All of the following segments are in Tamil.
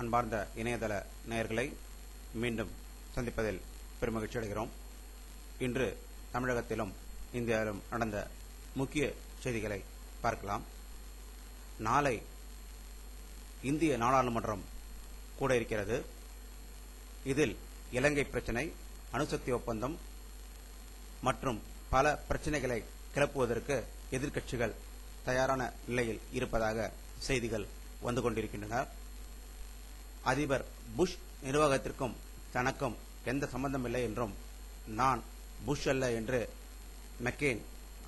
அன்பார்ந்த இணையதள நேயர்களை மீண்டும் சந்திப்பதில் பெருமகிழ்ச்சி அடைகிறோம். இன்று தமிழகத்திலும் இந்தியாவிலும் நடந்த முக்கிய செய்திகளை பார்க்கலாம். நாளை இந்திய நாடாளுமன்றம் கூட இருக்கிறது. இதில் இலங்கை பிரச்சினை அணுசக்தி ஒப்பந்தம் மற்றும் பல பிரச்சனைகளை கிளப்புவதற்கு எதிர்க்கட்சிகள் தயாரான நிலையில் இருப்பதாக செய்திகள் வந்து கொண்டிருக்கின்றன. அதிபர் புஷ் நிர்வாகத்திற்கும் தனக்கும் எந்த சம்பந்தம் இல்லை என்றும் நான் புஷ் அல்ல என்று மெக்கெயின்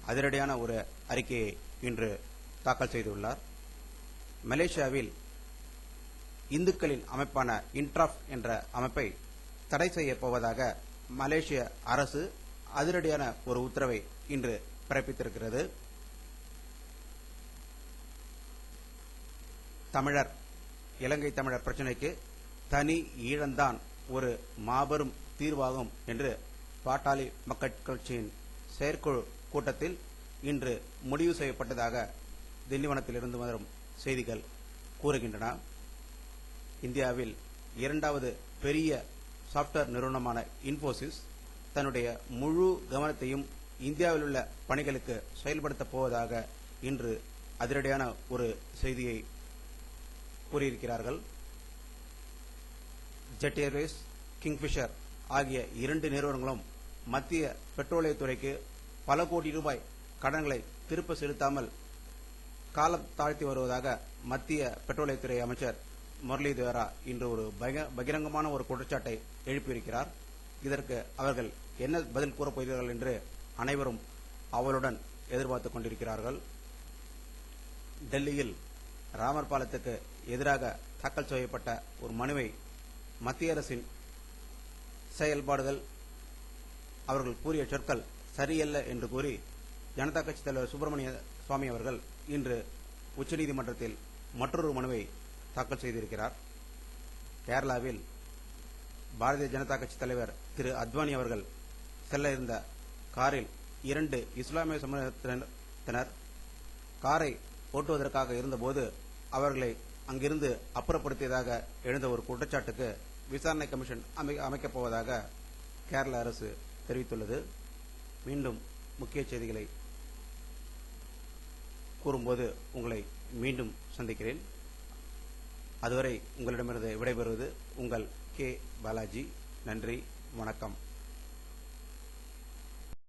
அதிரடியான ஒரு அறிக்கையை இன்று தாக்கல் செய்துள்ளார். மலேசியாவில் இந்துக்களின் அமைப்பான இன்ட்ராஃப் என்ற அமைப்பை தடை செய்யப் போவதாக மலேசிய அரசு அதிரடியான ஒரு உத்தரவை இன்று பிறப்பித்திருக்கிறது. தமிழர் இலங்கை தமிழர் பிரச்சினைக்கு தனி ஈழம்தான் ஒரு மாபெரும் தீர்வாகும் என்று பாட்டாளி மக்கள் கட்சியின் செயற்குழு கூட்டத்தில் இன்று முடிவு செய்யப்பட்டதாக திண்டிவனத்திலிருந்து வரும் செய்திகள் கூறுகின்றன. இந்தியாவில் இரண்டாவது பெரிய சாப்ட்வேர் நிறுவனமான இன்போசிஸ் தன்னுடைய முழு கவனத்தையும் இந்தியாவில் உள்ள பணிகளுக்கு செயல்படுத்தப் போவதாக இன்று அதிரடியான ஒரு செய்தியை கூறியிருக்கிறார்கள். ஜெட் ஏர்வேஸ் கிங்ஃபிஷர் ஆகிய இரண்டு நிறுவனங்களும் மத்திய பெட்ரோலியத்துறைக்கு பல கோடி ரூபாய் கடன்களை திருப்ப செலுத்தாமல் காலம் தாழ்த்தி வருவதாக மத்திய பெட்ரோலியத்துறை அமைச்சர் முரளிதரா இன்று ஒரு பகிரங்கமான ஒரு குற்றச்சாட்டை எழுப்பியிருக்கிறார். இதற்கு அவர்கள் என்ன பதில் கூறப்போகிறார்கள் என்று அனைவரும் அவளுடன் எதிர்பார்த்துக் கொண்டிருக்கிறார்கள். டெல்லியில் ராமர் பாலத்துக்கு எதிராக தாக்கல் செய்யப்பட்ட ஒரு மனுவை மத்திய அரசின் செயல்பாடுகள் அவர்கள் கூறிய சொற்கள் சரியல்ல என்று கூறி ஜனதா கட்சி தலைவர் சுப்பிரமணிய சுவாமி அவர்கள் இன்று உச்சநீதிமன்றத்தில் மற்றொரு மனுவை தாக்கல் செய்திருக்கிறார். கேரளாவில் பாரதிய ஜனதா கட்சி தலைவர் திரு அத்வானி அவர்கள் செல்ல இருந்த காரில் இரண்டு இஸ்லாமிய சமூகத்தினர் காரை ஓட்டுவதற்காக இருந்தபோது அவர்களை அங்கிருந்து அப்புறப்படுத்தியதாக எழுந்த ஒரு குற்றச்சாட்டுக்கு விசாரணை கமிஷன் அமை- அமைக்கப் போவதாக கேரள அரசு தெரிவித்துள்ளது. மீண்டும் முக்கிய செய்திகளை கூறும்போது உங்களை மீண்டும் சந்திக்கிறேன். அதுவரை உங்களிடமிருந்து விடைபெறுவது உங்கள் கே. பாலாஜி. நன்றி வணக்கம்.